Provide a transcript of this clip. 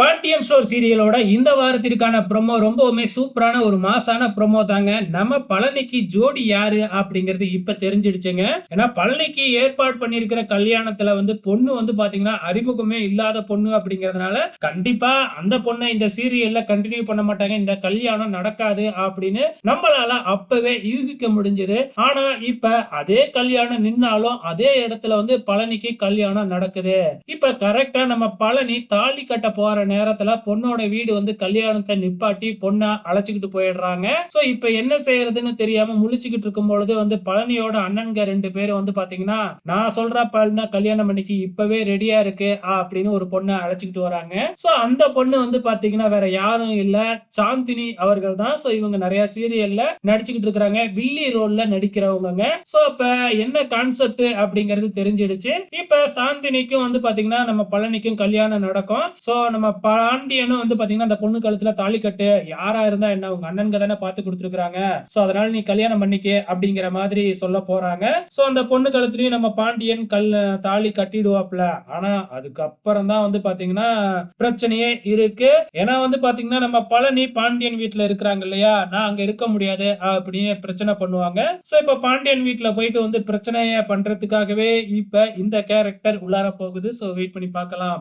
But Pandian sure சீரியலோட இந்த வாரத்திற்கான promo ரொம்பவுமே சூப்பரான ஒரு மாசான ப்ரொமோ தாங்க. நம்ம பழனிக்கு ஜோடி யாரு அப்படிங்கிறது இப்ப தெரிஞ்சிடுச்சுங்க. ஏன்னா பழனிக்கு ஏற்பாடு பண்ணியிருக்கிற கல்யாணத்துல வந்து பொண்ணு வந்து பாத்தீங்கன்னா அறிமுகமே இல்லாத பொண்ணு அப்படிங்கறதுனால கண்டிப்பா அந்த பொண்ணை இந்த சீரியல்ல கண்டினியூ பண்ண மாட்டாங்க. இந்த கல்யாணம் நடக்காது அப்படின்னு நம்மளால அப்பவே யூகிக்க முடிஞ்சது. ஆனா இப்ப அதே கல்யாணம் நின்னாலும் அதே இடத்துல வந்து பழனிக்கு கல்யாணம் நடக்குது. இப்ப கரெக்டா நம்ம பழனி தாலி கட்ட போற நேரம் நேரத்துல பொண்ணோட வீடு வந்து கல்யாணத்தை நிப்பாட்டி பொண்ணை அழைச்சிக்கிட்டு போயிடுறாங்க. சோ இப்ப என்ன செய்யறதுன்னு தெரியாம முழிச்சுக்கிட்டு இருக்கும் பொழுது வந்து பழனியோட அண்ணன்க ரெண்டு பேரும் வந்து பாத்தீங்கன்னா நான் சொல்ற பழனா கல்யாணம் பண்ணிக்கு இப்பவே ரெடியா இருக்கு அப்படின்னு ஒரு பொண்ணை அழைச்சிக்கிட்டு வராங்க. சோ அந்த பொண்ணு வந்து பாத்தீங்கன்னா வேற யாரும் இல்ல. சாந்தினி அவர்கள் தான். சோ இவங்க நிறைய சீரியல்ல நடிச்சுக்கிட்டு இருக்கிறாங்க. வில்லி ரோல்ல நடிக்கிறவங்க சோ இப்ப என்ன கான்செப்ட் அப்படிங்கிறது தெரிஞ்சிடுச்சு. இப்ப சாந்தினிக்கும் வந்து பாத்தீங்கன்னா நம்ம பழனிக்கும் கல்யாணம் நடக்கும். சோ நம்ம பாண்டியனும் வந்து பாத்தீங்கன்னா அந்த பொண்ணு கழுத்துல தாலி கட்டு யாரா இருந்தா என்ன உங்க அண்ணன்க தானே பார்த்து கொடுத்துருக்காங்க சோ அதனால நீ கல்யாணம் பண்ணிக்க அப்படிங்கிற மாதிரி சொல்ல போறாங்க. சோ அந்த பொண்ணு கழுத்துலயும் நம்ம பாண்டியன் கல் தாலி கட்டிடுவாப்ல. ஆனா அதுக்கப்புறம் தான் வந்து பாத்தீங்கன்னா பிரச்சனையே இருக்கு. ஏன்னா வந்து பாத்தீங்கன்னா நம்ம பழனி பாண்டியன் வீட்டுல இருக்கிறாங்க இல்லையா? நான் அங்க இருக்க முடியாது அப்படின்னு பிரச்சனை பண்ணுவாங்க. சோ இப்ப பாண்டியன் வீட்டுல போயிட்டு வந்து பிரச்சனைய பண்றதுக்காகவே இப்ப இந்த கேரக்டர் உள்ளார போகுது. சோ வெயிட் பண்ணி பார்க்கலாம்.